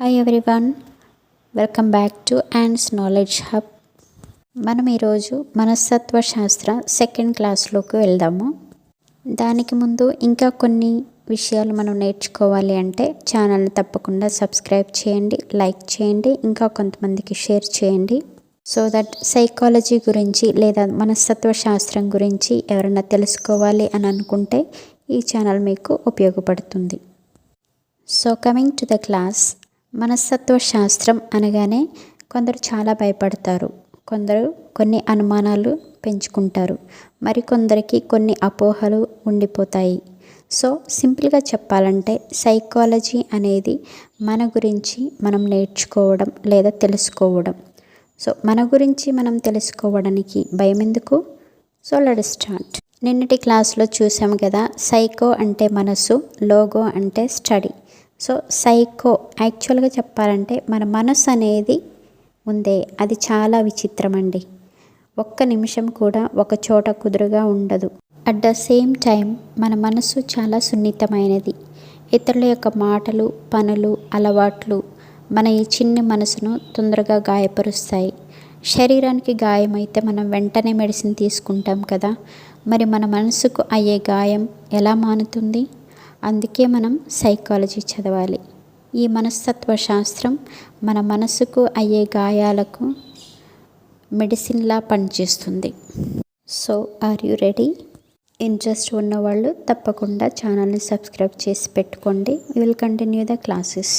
Hi everyone welcome back to ends knowledge hub మనం ఈరోజు మనస్తత్వ శాస్త్ర సెకండ్ క్లాస్లోకి వెళ్దాము. దానికి ముందు ఇంకా కొన్ని విషయాలు మనం నేర్చుకోవాలి అంటే ఛానల్ని తప్పకుండా సబ్స్క్రైబ్ చేయండి లైక్ చేయండి ఇంకా కొంతమందికి షేర్ చేయండి. సో దట్ సైకాలజీ గురించి లేదా మనస్తత్వ శాస్త్రం గురించి ఎవరైనా తెలుసుకోవాలి అని అనుకుంటే ఈ ఛానల్ మీకు ఉపయోగపడుతుంది. So coming to the class మనస్తత్వ శాస్త్రం అనగానే కొందరు చాలా భయపడతారు. కొందరు కొన్ని అనుమానాలు పెంచుకుంటారు. మరికొందరికి కొన్ని అపోహలు ఉండిపోతాయి. సో సింపుల్గా చెప్పాలంటే సైకాలజీ అనేది మన గురించి మనం నేర్చుకోవడం లేదా తెలుసుకోవడం. సో మన గురించి మనం తెలుసుకోవడానికి భయం ఎందుకు? సో లెట్ స్టార్ట్ నిన్నటి క్లాస్లో చూసాం కదా సైకో అంటే మనసు లోగో అంటే స్టడీ. సో సైకో యాక్చువల్గా చెప్పాలంటే మన మనసు అనేది ఉందే అది చాలా విచిత్రం అండి ఒక్క నిమిషం కూడా ఒక చోట కుదురుగా ఉండదు. అట్ ద సేమ్ టైం మన మనసు చాలా సున్నితమైనది. ఇతరుల యొక్క మాటలు పనులు అలవాట్లు మన ఈ చిన్ని మనసును తొందరగా గాయపరుస్తాయి. శరీరానికి గాయమైతే మనం వెంటనే మెడిసిన్ తీసుకుంటాం కదా మరి మన మనసుకు అయ్యే గాయం ఎలా మానుతుంది? అందుకే మనం సైకాలజీ చదవాలి. ఈ మనస్తత్వ శాస్త్రం మన మనసుకు అయ్యే గాయాలకు మెడిసిన్లా పనిచేస్తుంది. So are you ready interest ఉన్నవాళ్ళు తప్పకుండా ఛానల్ని సబ్స్క్రైబ్ చేసి పెట్టుకోండి. Will continue the classes